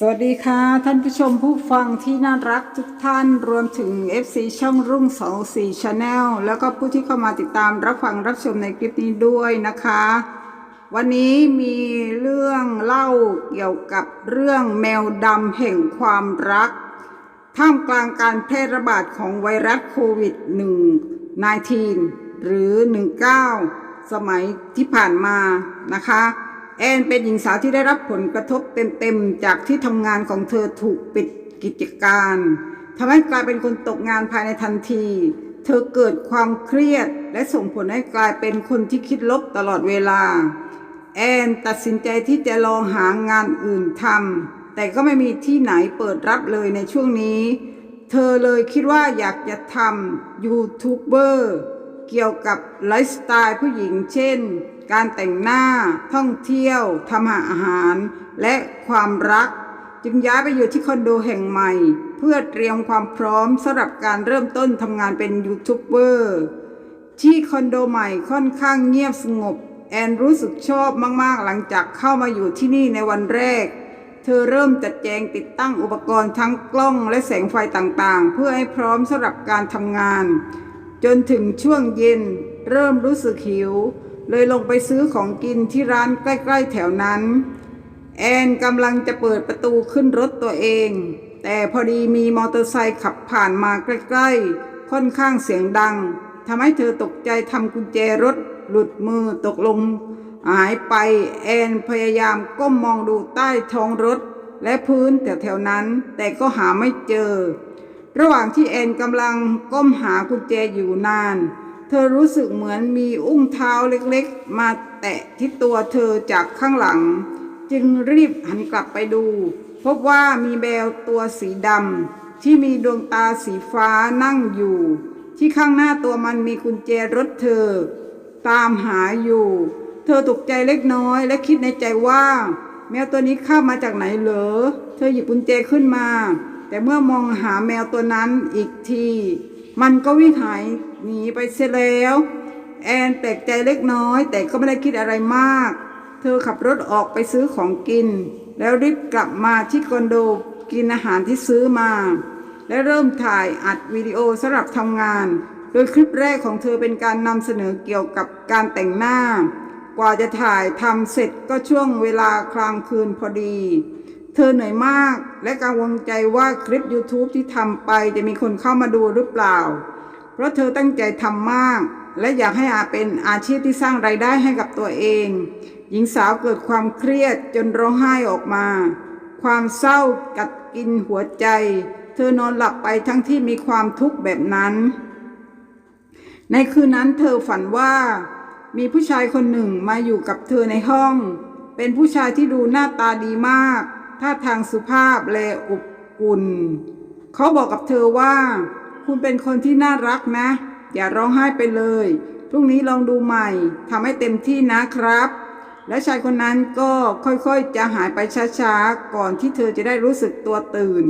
สวัสดีค่ะ ท่านผู้ชมผู้ฟังที่น่ารักทุกท่านรวมถึง FC ช่องรุ่ง24 Channel แล้วก็ผู้ที่เข้ามาติดตามรับฟังรับชมในคลิปนี้ด้วยนะคะ วันนี้มีเรื่องเล่าเกี่ยวกับเรื่องแมวดำแห่งความรัก ท่ามกลางการแพร่ระบาดของไวรัสโควิด -19 หรือ 19 สมัยที่ผ่านมานะคะ แอนเป็นหญิงสาวที่ได้รับผลกระทบเต็มๆ จากที่ทำงานของเธอถูกปิดกิจการทำให้กลายเป็นคนตกงานภายในทันที เธอเกิดความเครียด และส่งผลให้กลายเป็นคนที่คิดลบตลอดเวลา แอนตัดสินใจที่จะลองหางานอื่นทำแต่ก็ไม่มีที่ไหนเปิดรับเลยในช่วงนี้ เธอเลยคิดว่าอยากจะทำยูทูบเบอร์ เกี่ยวกับไลฟ์สไตล์ผู้หญิงเช่น การแต่งหน้า ท่องเที่ยวทำอาหาร และความรัก จึงย้ายไปอยู่ที่คอนโดแห่งใหม่ เพื่อเตรียมความพร้อมสำหรับการเริ่มต้นทำงานเป็นยูทูบเบอร์ที่คอนโดใหม่ค่อนข้างเงียบสงบ แอนรู้สึกชอบมาก ๆ หลังจากเข้ามาอยู่ที่นี่ในวันแรก เธอเริ่มจัดแจงติดตั้งอุปกรณ์ทั้งกล้องและแสงไฟต่างๆ เพื่อให้พร้อมสำหรับการทำงาน จนถึงช่วงเย็นเริ่มรู้สึกหิว เลยลงไปซื้อของกินที่ร้านใกล้ๆแถวนั้น แอนกำลังจะเปิดประตูขึ้นรถตัวเอง แต่พอดีมีมอเตอร์ไซค์ขับผ่านมาใกล้ๆ ค่อนข้างเสียงดังทำให้เธอตกใจทำกุญแจรถหลุดมือตกลง หายไปแอนพยายามก้มมองดูใต้ท้องรถ และพื้นแถวๆนั้น แต่ก็หาไม่เจอ ระหว่างที่แอนกำลังก้มหากุญแจอยู่นาน เธอรู้สึกเหมือนมีอุ้งเท้าเล็กๆ มาแตะที่ตัวเธอจากข้างหลัง จึงรีบหันกลับไปดู พบว่ามีแมวตัวสีดำที่มีดวงตาสีฟ้านั่งอยู่ ที่ข้างหน้าตัวมันมีกุญแจรถเธอ ตามหาอยู่ เธอตกใจเล็กน้อยและคิดในใจว่า แมวตัวนี้เข้ามาจากไหนเหรอ เธอหยิบกุญแจขึ้นมา แต่เมื่อมองหาแมวตัวนั้นอีกที มันก็วิ่งหายหนีไปเสียแล้ว แอนแปลกใจเล็กน้อย แต่ก็ไม่ได้คิดอะไรมาก เธอขับรถออกไปซื้อของกิน แล้วรีบกลับมาที่คอนโดกินอาหารที่ซื้อมา และเริ่มถ่ายอัดวิดีโอสำหรับทำงาน โดยคลิปแรกของเธอเป็นการนำเสนอเกี่ยวกับการแต่งหน้า กว่าจะถ่ายทำเสร็จก็ช่วงเวลากลางคืนพอดี เธอเหนื่อยมากและกังวลใจว่าคลิป YouTube ที่ทำไปจะมีคนเข้ามาดูหรือเปล่า เพราะเธอตั้งใจทำมาก และอยากให้อาเป็นอาชีพที่สร้างไรายได้ให้กับตัวเอง หญิงสาวเกิดความเครียดจนร้องไห้ออกมา ความเศร้ากัดกินหัวใจ เธอนอนหลับไปทั้งที่มีความทุกข์แบบนั้น ในคืนนั้นเธอฝันว่า มีผู้ชายคนหนึ่งมาอยู่กับเธอในห้อง เป็นผู้ชายที่ดูหน้าตาดีมาก ท่าทางสุภาพและอบอุ่น เขาบอกกับเธอว่า คุณเป็นคนที่น่ารักนะ อย่าร้องไห้ไปเลย พรุ่งนี้ลองดูใหม่ทำให้เต็มที่นะครับ และชายคนนั้นก็ค่อยๆจะหายไปช้าๆ ก่อนที่เธอจะได้รู้สึกตัวตื่น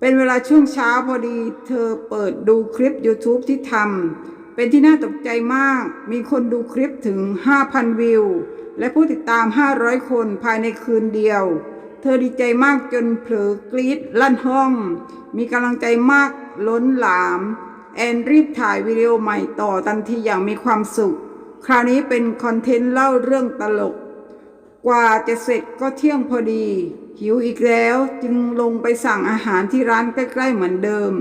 เป็นเวลาช่วงเช้าพอดี เธอเปิดดูคลิป YouTube ที่ทำเป็นที่น่าตกใจมาก มีคนดูคลิปถึง 5,000 วิว และผู้ติดตาม 500 คนภายในคืนเดียว เธอดีใจมากจนเผลอกรีดลั่นห้อง มีกำลังใจมากล้นหลาม แอนรีบถ่ายวิดีโอใหม่ต่อทันทีอย่างมีความสุข คราวนี้เป็นคอนเทนต์เล่าเรื่องตลก กว่าจะเสร็จก็เที่ยงพอดี หิวอีกแล้วจึงลงไปสั่งอาหารที่ร้านใกล้ๆเหมือนเดิม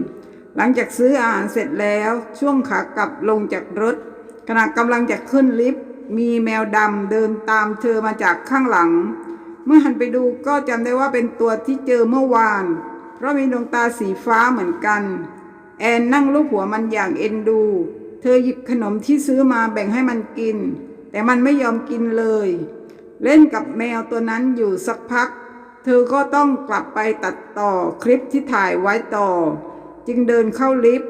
หลังจากซื้ออาหารเสร็จแล้วช่วงขากลับลงจากรถ ขณะกำลังจะขึ้นลิฟต์มีแมวดำเดินตามเธอมาจากข้างหลัง เมื่อหันไปดูก็จำได้ว่าเป็นตัวที่เจอเมื่อวาน เพราะมีดวงตาสีฟ้าเหมือนกัน แอนนั่งลูบหัวมันอย่างเอ็นดู เธอหยิบขนมที่ซื้อมาแบ่งให้มันกิน แต่มันไม่ยอมกินเลย เล่นกับแมวตัวนั้นอยู่สักพัก เธอก็ต้องกลับไปตัดต่อคลิปที่ถ่ายไว้ต่อ จึงเดินเข้าลิฟต์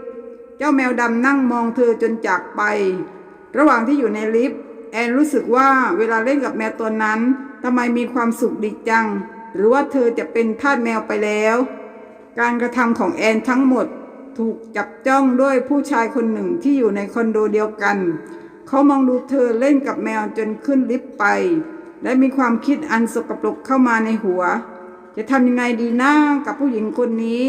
เจ้าแมวดำนั่งมองเธอจนจากไป ระหว่างที่อยู่ในลิฟต์แอนรู้สึกว่าเวลาเล่นกับแมวตัวนั้น ทำไมมีความสุขดีจัง หรือว่าเธอจะเป็นทาสแมวไปแล้ว การกระทำของแอนทั้งหมดถูกจับจ้องด้วยผู้ชายคนหนึ่งที่อยู่ในคอนโดเดียวกัน เขามองดูเธอเล่นกับแมวจนขึ้นลิฟต์ไป และมีความคิดอันสกปรกเข้ามาในหัว จะทำยังไงดีหน้ากับผู้หญิงคนนี้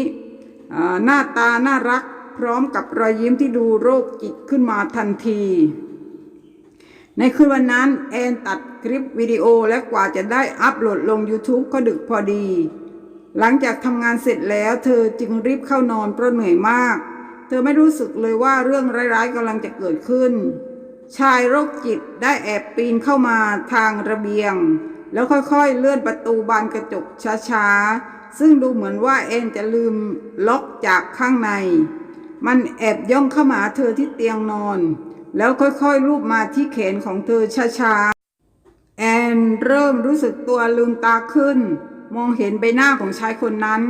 หน้าตาน่ารักพร้อมกับรอยยิ้มที่ดูโรคจิตขึ้นมาทันที ในคืนวันนั้น แอนตัดคลิปวิดีโอและกว่าจะได้อัปโหลดลง YouTube ก็ดึกพอดี หลังจากทำงานเสร็จแล้วเธอจึงรีบเข้านอนเพราะเหนื่อยมาก เธอไม่รู้สึกเลยว่าเรื่องร้ายๆกำลังจะเกิดขึ้น ชายโรคจิตได้แอบปีนเข้ามาทางระเบียง แล้วค่อยๆเลื่อนประตูบานกระจกช้าๆ ซึ่งดูเหมือนว่าแอนจะลืมล็อกจากข้างใน มันแอบย่องเข้ามาหาเธอที่เตียงนอน แล้วค่อยๆลูบมาที่แขนของเธอช้าๆ แอนเริ่มรู้สึกตัวลืมตาขึ้น มองเห็นใบหน้าของชายคนนั้น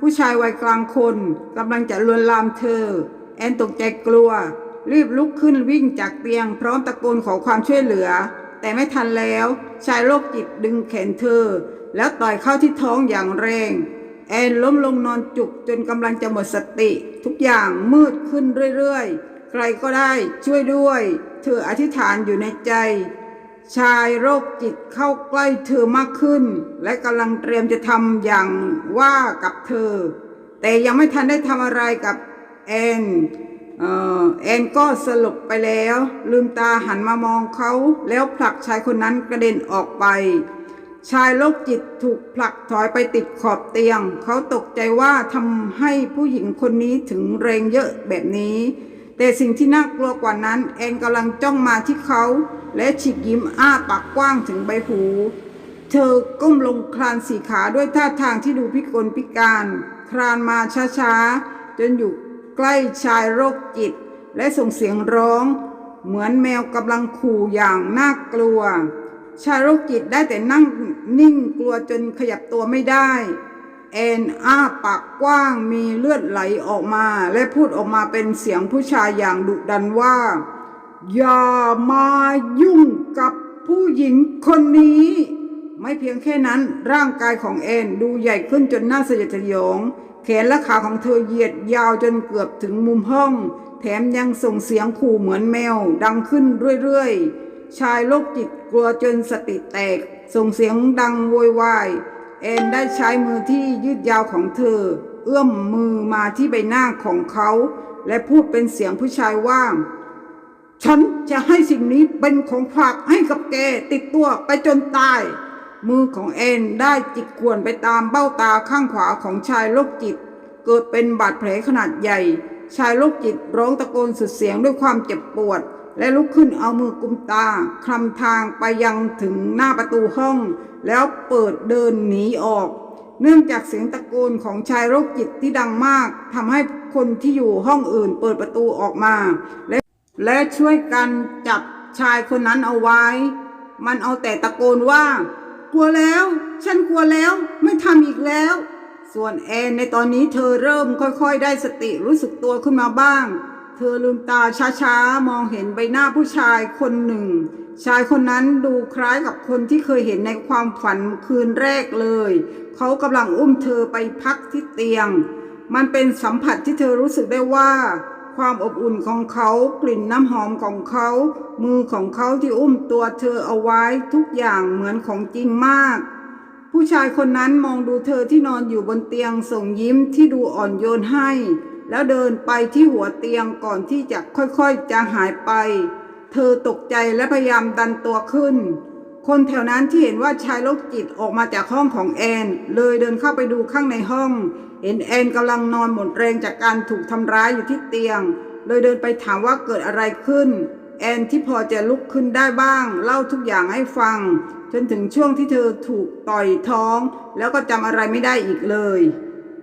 ผู้ชายวัยกลางคนกำลังจะลวนลามเธอ แอนตกใจกลัว รีบลุกขึ้นวิ่งจากเตียง พร้อมตะโกนขอความช่วยเหลือ แต่ไม่ทันแล้ว ชายโรคจิตดึงแขนเธอ แล้วต่อยเข้าที่ท้องอย่างแรง แอนล้มลงนอนจุกจนกำลังจะหมดสติ ทุกอย่างมืดขึ้นเรื่อยๆ ใครก็ได้ช่วยด้วย เธออธิษฐานอยู่ในใจ ชายโรคจิตเข้าใกล้เธอมากขึ้น และกำลังเตรียมจะทำอย่างว่ากับเธอ แต่ยังไม่ทันได้ทำอะไรกับแอนเอ่อแอนก็สลบไปแล้ว ลืมตาหันมามองเขาแล้วผลักชายคนนั้นกระเด็นออกไป ชายโรคจิตถูกผลักถอยไปติดขอบเตียง เขาตกใจว่าทำให้ผู้หญิงคนนี้ถึงแรงเยอะแบบนี้ แต่สิ่งที่น่ากลัวกว่านั้นแอนกำลังจ้องมาที่เขา และฉีกยิ้มอ้าปากกว้างถึงใบหู เธอก้มลงคลานสี่ขาด้วยท่าทางที่ดูพิกลพิการ คลานมาช้าๆ จนอยู่ใกล้ชายโรคจิต และส่งเสียงร้อง เหมือนแมวกำลังขู่อย่างน่ากลัว ชายโรคจิตได้แต่นั่งนิ่งกลัวจนขยับตัวไม่ได้ แอนอ้าปากกว้างมีเลือดไหลออกมา และพูดออกมาเป็นเสียงผู้ชายอย่างดุดันว่า อย่ามายุ่งกับผู้หญิงคนนี้ ไม่เพียงแค่นั้นร่างกายของแอนดูใหญ่ขึ้นจนน่าสยดสยอง แขนและขาของเธอเหยียดยาวจนเกือบถึงมุมห้อง แถมยังส่งเสียงขู่เหมือนแมวดังขึ้นเรื่อยๆ ชายโรคจิตกลัวจนสติแตก ส่งเสียงดังโวยวาย แอนได้ใช้มือที่ยืดยาวของเธอ เอื้อมมือมาที่ใบหน้าของเขา และพูดเป็นเสียงผู้ชายว่า ฉันจะให้สิ่งนี้เป็นของฝากให้กับแกติดตัวไปจนตาย มือของแอนได้จิกกวนไปตามเบ้าตาข้างขวาของชายโรคจิต เกิดเป็นบาดแผลขนาดใหญ่ ชายโรคจิตร้องตะโกนสุดเสียงด้วยความเจ็บปวด และลุกขึ้นเอามือกุมตาคลำทางไปยังถึงหน้าประตูห้อง แล้วเปิดเดินหนีออก เนื่องจากเสียงตะโกนของชายโรคจิตที่ดังมากทำให้คนที่อยู่ห้องอื่นเปิดประตูออกมา และและช่วยกันจับชายคนนั้นเอาไว้ มันเอาแต่ตะโกนว่า กลัวแล้ว ฉันกลัวแล้ว ไม่ทำอีกแล้ว ส่วนแอนในตอนนี้เธอเริ่มค่อยๆ ได้สติรู้สึกตัวขึ้นมาบ้าง เธอลืมตาช้าๆ มองเห็นใบหน้าผู้ชายคนหนึ่ง ชายคนนั้นดูคล้ายกับคนที่เคยเห็นในความฝันคืนแรกเลย เขากำลังอุ้มเธอไปพักที่เตียง มันเป็นสัมผัสที่เธอรู้สึกได้ว่า ความอบอุ่นของเขากลิ่นน้ำหอมของเขา มือของเขาที่อุ้มตัวเธอเอาไว้ทุกอย่างเหมือนของจริงมาก ผู้ชายคนนั้นมองดูเธอที่นอนอยู่บนเตียงส่งยิ้มที่ดูอ่อนโยนให้ แล้วเดินไปที่หัวเตียงก่อนที่จะค่อยๆจะหายไป เธอตกใจและพยายามดันตัวขึ้น คนแถวนั้นที่เห็นว่าชายโรคจิตออกมาจากห้องของแอน เลยเดินเข้าไปดูข้างในห้อง เห็นแอนกำลังนอนหมดแรงจากการถูกทำร้ายอยู่ที่เตียง เลยเดินไปถามว่าเกิดอะไรขึ้น แอนที่พอจะลุกขึ้นได้บ้าง เล่าทุกอย่างให้ฟัง จนถึงช่วงที่เธอถูกต่อยท้อง แล้วก็จำอะไรไม่ได้อีกเลย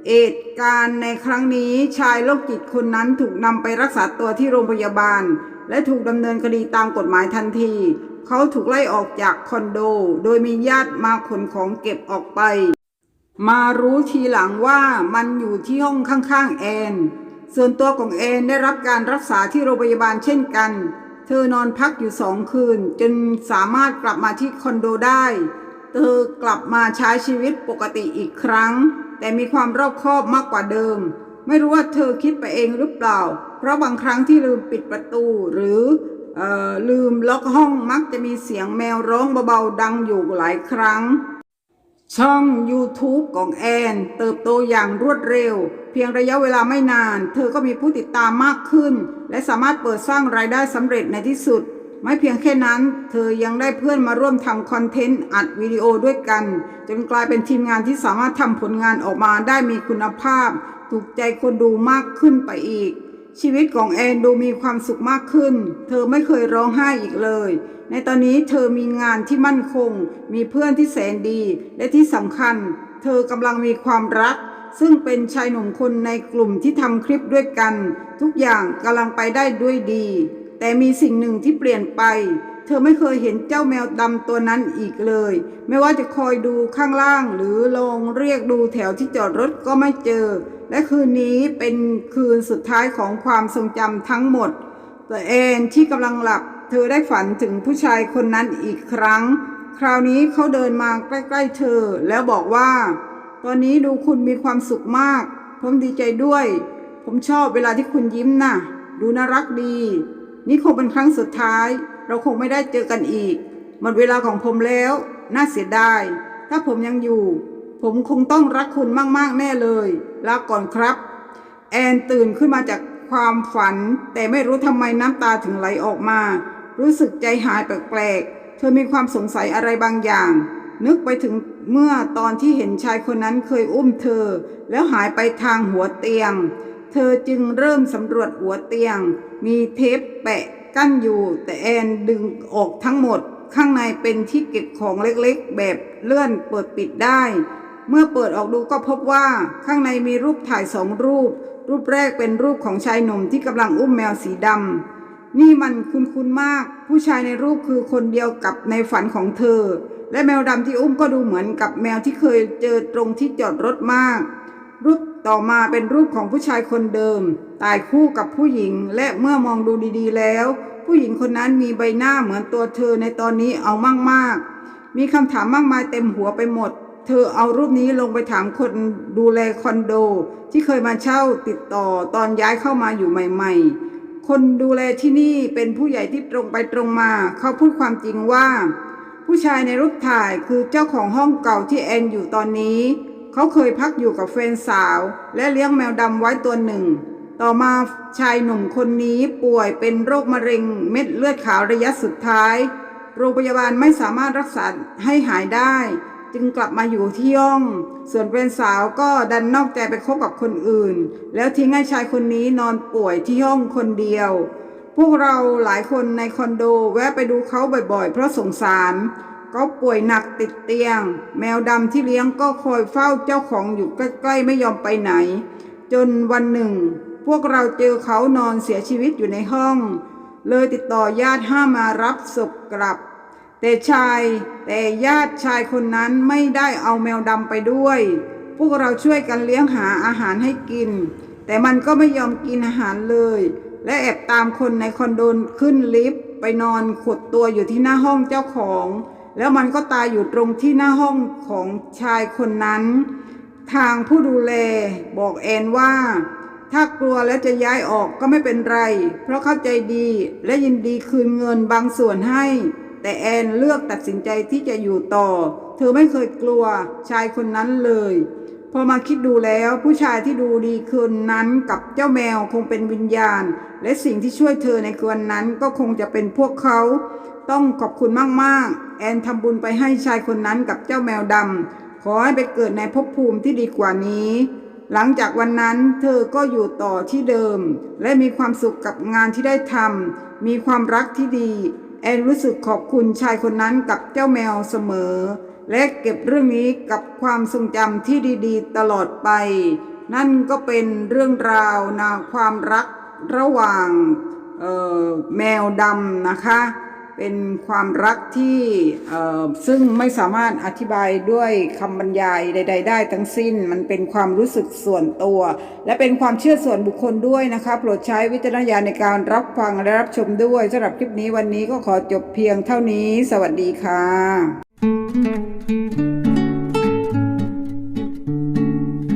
เหตุการณ์ในครั้งนี้ชายโรคจิตคนนั้นถูกนำไปรักษาตัวที่โรงพยาบาล และถูกดำเนินคดีตามกฎหมายทันที เขาถูกไล่ออกจากคอนโด โดยมีญาติมาขนของเก็บออกไป มารู้ทีหลังว่ามันอยู่ที่ห้องข้างๆแอน ส่วนตัวของแอนได้รับการรักษาที่โรงพยาบาลเช่นกัน เธอนอนพักอยู่สองคืนจนสามารถกลับมาที่คอนโดได้ เธอกลับมาใช้ชีวิตปกติอีกครั้ง แต่มีความรอบคอบมากกว่าเดิม ไม่รู้ว่าเธอคิดไปเองหรือเปล่า เพราะบางครั้งที่ลืมปิดประตูหรือออลืมล็อกห้องมักจะมีเสียงแมวร้องเบาๆดังอยู่หลายครั้ง ช่อง YouTube ของแอน เติบโตอย่างรวดเร็ว เพียงระยะเวลาไม่นาน เธอก็มีผู้ติดตามมากขึ้น และสามารถเปิดสร้างรายได้สำเร็จในที่สุด ไม่เพียงแค่นั้น เธอยังได้เพื่อนมาร่วมทำคอนเทนต์อัดวิดีโอด้วยกัน จนกลายเป็นทีมงานที่สามารถทำผลงานออกมาได้มีคุณภาพ ถูกใจคนดูมากขึ้นไปอีก ชีวิตของแอนดูมีความสุขมากขึ้น เธอไม่เคยร้องไห้อีกเลย ในตอนนี้เธอมีงานที่มั่นคง มีเพื่อนที่แสนดี และที่สำคัญ เธอกำลังมีความรักซึ่งเป็นชายหนุ่มคนในกลุ่มที่ทำคลิปด้วยกัน ทุกอย่างกำลังไปได้ด้วยดี แต่มีสิ่งหนึ่งที่เปลี่ยนไป เธอไม่เคยเห็นเจ้าแมวดำตัวนั้นอีกเลย ไม่ว่าจะคอยดูข้างล่างหรือลงเรียกดูแถวที่จอดรถก็ไม่เจอ และคืนนี้เป็นคืนสุดท้ายของความทรงจำทั้งหมด แต่แอนที่กำลังหลับ เธอได้ฝันถึงผู้ชายคนนั้นอีกครั้ง คราวนี้เขาเดินมาใกล้ ๆ เธอ แล้วบอกว่า ตอนนี้ดูคุณมีความสุขมาก ผมดีใจด้วย ผมชอบเวลาที่คุณยิ้มนะ่ะ ดูน่ารักดี นี่คงเป็นครั้งสุดท้าย เราคงไม่ได้เจอกันอีก หมดเวลาของผมแล้ว น่าเสียดาย ถ้าผมยังอยู่ ผมคงต้องรักคุณมาก ๆ แน่เลย ลาก่อนครับ แอนตื่นขึ้นมาจากความฝัน แต่ไม่รู้ทำไมน้ำตาถึงไหลออกมา รู้สึกใจหายแปลกๆ เธอมีความสงสัยอะไรบางอย่าง นึกไปถึงเมื่อตอนที่เห็นชายคนนั้นเคยอุ้มเธอ แล้วหายไปทางหัวเตียง เธอจึงเริ่มสำรวจหัวเตียง มีเทปแปะกั้นอยู่ แต่แอนดึงออกทั้งหมด ข้างในเป็นที่เก็บของเล็กๆ แบบเลื่อนเปิดปิดได้ เมื่อเปิดออกดูก็พบว่าข้างในมีรูปถ่ายสองรูป รูปแรกเป็นรูปของชายหนุ่มที่กำลังอุ้มแมวสีดำนี่มันคุ้นๆมาก ผู้ชายในรูปคือคนเดียวกับในฝันของเธอ และแมวดำที่อุ้มก็ดูเหมือนกับแมวที่เคยเจอตรงที่จอดรถมาก รูปต่อมาเป็นรูปของผู้ชายคนเดิม ตายคู่กับผู้หญิง และเมื่อมองดูดีๆแล้ว ผู้หญิงคนนั้นมีใบหน้าเหมือนตัวเธอในตอนนี้เอามากๆ มีคำถามมากมายเต็มหัวไปหมด เธอเอารูปนี้ลงไปถามคนดูแลคอนโด ที่เคยมาเช่าติดต่อตอนย้ายเข้ามาอยู่ใหม่ ๆ คนดูแลที่นี่เป็นผู้ใหญ่ที่ตรงไปตรงมา เขาพูดความจริงว่า ผู้ชายในรูปถ่ายคือเจ้าของห้องเก่าที่แอนอยู่ตอนนี้ เขาเคยพักอยู่กับแฟนสาว และเลี้ยงแมวดำไว้ตัวหนึ่ง ต่อมาชายหนุ่มคนนี้ป่วยเป็นโรคมะเร็งเม็ดเลือดขาวระยะสุดท้าย โรงพยาบาลไม่สามารถรักษาให้หายได้ จึงกลับมาอยู่ที่ห้อง ส่วนแฟนสาวก็ดันนอกใจไปคบกับคนอื่น แล้วทิ้งให้ชายคนนี้นอนป่วยที่ห้องคนเดียวพวกเราหลายคนในคอนโดแวะไปดูเขาบ่อยๆ เพราะสงสาร เขาป่วยหนักติดเตียง แมวดำที่เลี้ยงก็คอยเฝ้าเจ้าของอยู่ใกล้ๆไม่ยอมไปไหน จนวันหนึ่ง พวกเราเจอเขานอนเสียชีวิตอยู่ในห้อง เลยติดต่อญาติห้ามมารับศพกลับ แต่ชายแต่ญาติชายคนนั้นไม่ได้เอาแมวดำไปด้วย พวกเราช่วยกันเลี้ยงหาอาหารให้กิน แต่มันก็ไม่ยอมกินอาหารเลย และแอบตามคนในคอนโดขึ้นลิฟต์ไปนอนขดตัวอยู่ที่หน้าห้องเจ้าของ แล้วมันก็ตายอยู่ตรงที่หน้าห้องของชายคนนั้น ทางผู้ดูแลบอกแอนว่า ถ้ากลัวแล้วจะย้ายออกก็ไม่เป็นไร เพราะเข้าใจดีและยินดีคืนเงินบางส่วนให้ แต่แอนเลือกตัดสินใจที่จะอยู่ต่อ เธอไม่เคยกลัวชายคนนั้นเลย พอมาคิดดูแล้วผู้ชายที่ดูดีคืนนั้นกับเจ้าแมวคงเป็นวิญญาณ และสิ่งที่ช่วยเธอในคืนนั้นก็คงจะเป็นพวกเขา ต้องขอบคุณมากๆ แอนทำบุญไปให้ชายคนนั้นกับเจ้าแมวดำขอให้ไปเกิดในภพภูมิที่ดีกว่านี้ หลังจากวันนั้นเธอก็อยู่ต่อที่เดิม และมีความสุขกับงานที่ได้ทำมีความรักที่ดี แอนรู้สึกขอบคุณชายคนนั้นกับเจ้าแมวเสมอ และเก็บเรื่องนี้กับความทรงจำที่ดีๆ ตลอดไป นั่นก็เป็นเรื่องราวนาความรักระหว่างแมวดำนะคะ เป็นความรักที่ซึ่งไม่สามารถอธิบายด้วยคำบรรยายใด ๆ ได้ทั้งสิ้น มันเป็นความรู้สึกส่วนตัว และเป็นความเชื่อส่วนบุคคลด้วยนะคะ โปรดใช้วิจารณญาณในการรับฟังและรับชมด้วยสำหรับคลิปนี้วันนี้ก็ขอจบเพียงเท่านี้ สวัสดีค่ะ